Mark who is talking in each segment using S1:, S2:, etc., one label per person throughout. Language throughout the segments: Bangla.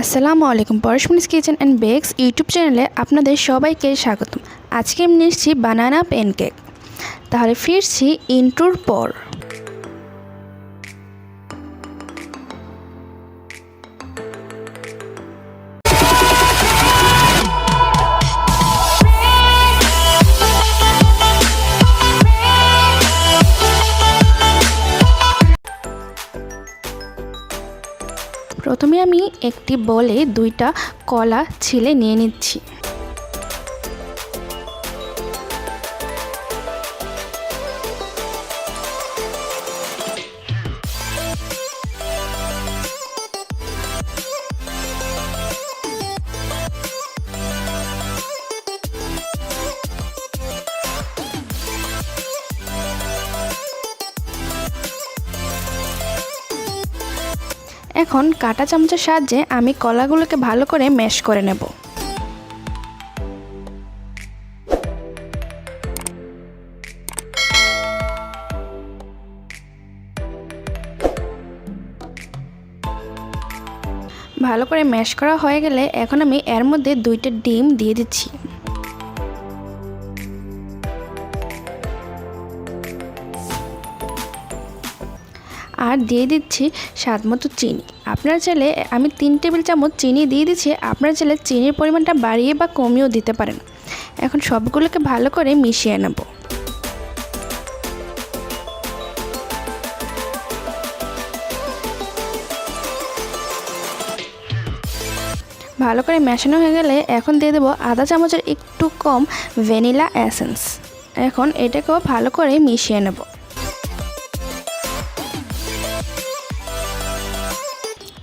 S1: আসসালামু আলাইকুম Parashmoni's kitchen and bakes YouTube চ্যানেলে আপনাদের সবাইকে স্বাগতম। আজকে আমি নিচ্ছি বানানা প্যানকেক। তাহলে ফিরছি ইন্টুর পর। প্রথমে আমি একটি বলে দুইটা কলা ছিলে নিয়ে নিচ্ছি। এখন কাঁটা চামচের সাহায্যে আমি কলাগুলোকে ভালো করে ম্যাশ করে নেব। ভালো করে ম্যাশ করা হয়ে গেলে এখন আমি এর মধ্যে দুইটা ডিম দিয়ে দিচ্ছি। আর দিয়ে দিচ্ছি স্বাদ মতো চিনি। আপনার চাইলে আমি তিন টেবিল চামচ চিনি দিয়ে দিচ্ছি, আপনার চাইলে চিনির পরিমাণটা বাড়িয়ে বা কমিয়েও দিতে পারেন। এখন সবগুলোকে ভালো করে মিশিয়ে নেব। ভালো করে মেশানো হয়ে গেলে এখন দিয়ে দেবো আধা চামচের একটু কম ভ্যানিলা এসেন্স। এখন এটাকেও ভালো করে মিশিয়ে নেব।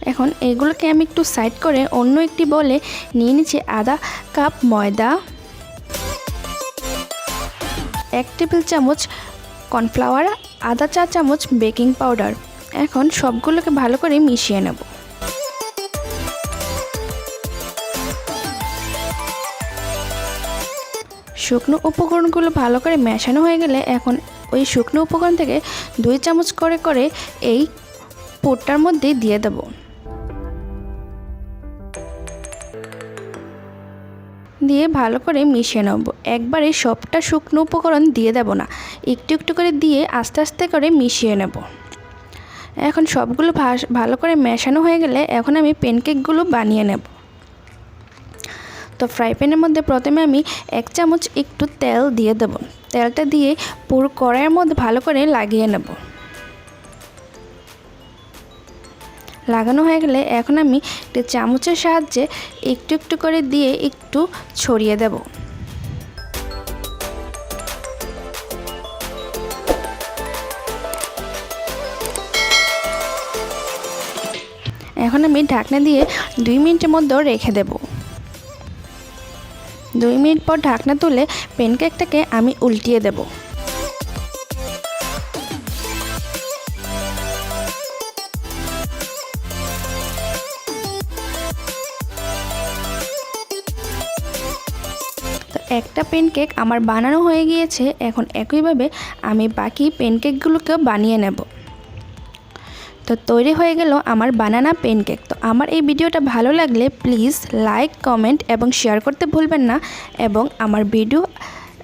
S1: এখন এগুলোকে আমি একটু সাইড করে অন্য একটি বলে নিয়ে নিচ্ছি আধা কাপ ময়দা, এক টেবিল চামচ কর্নফ্লাওয়ার, আধা চা চামচ বেকিং পাউডার। এখন সবগুলোকে ভালো করে মিশিয়ে নেব। শুকনো উপকরণগুলো ভালো করে মেশানো হয়ে গেলে এখন ওই শুকনো উপকরণ থেকে দুই চামচ করে করে এই পুরটার মধ্যে দিয়ে দেবো। দিয়ে ভালো করে মিশিয়ে নেব। একবারে সবটা শুকনো উপকরণ দিয়ে দেব না। একটু একটু করে দিয়ে আস্তে আস্তে করে মিশিয়ে নেব। এখন সবগুলো ভালো করে মেশানো হয়ে গেলে এখন আমি প্যানকেকগুলো বানিয়ে নেব। তো ফ্রাই প্যানের মধ্যে প্রথমে আমি এক চামচ একটু তেল দিয়ে দেব। তেলটা দিয়ে পুরো কড়াইয়ের মধ্যে ভালো করে লাগিয়ে নেব। লাগানো হয়ে গেলে এখন আমি একটু চামচের সাহায্যে একটু একটু করে দিয়ে একটু ছড়িয়ে দেব। এখন আমি ঢাকনা দিয়ে দুই মিনিটের মধ্যে রেখে দেব। দুই মিনিট পর ঢাকনা তুলে প্যানকেকটাকে আমি উল্টিয়ে দেবো। একটা পেনকেক আমার বানানো হয়ে গিয়েছে, এখন একইভাবে আমি বাকি পেনকেকগুলোকেও বানিয়ে নেব। তো তৈরি হয়ে গেল আমার বানানা পেনকেক তো আমার এই ভিডিওটা ভালো লাগলে প্লিজ লাইক কমেন্ট এবং শেয়ার করতে ভুলবেন না এবং আমার ভিডিও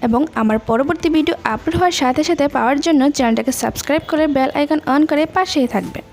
S1: এবং আমার পরবর্তী ভিডিও আপলোড হওয়ার সাথে সাথে পাওয়ার জন্য চ্যানেলটাকে সাবস্ক্রাইব করে বেল আইকন অন করে পাশেই থাকবেন।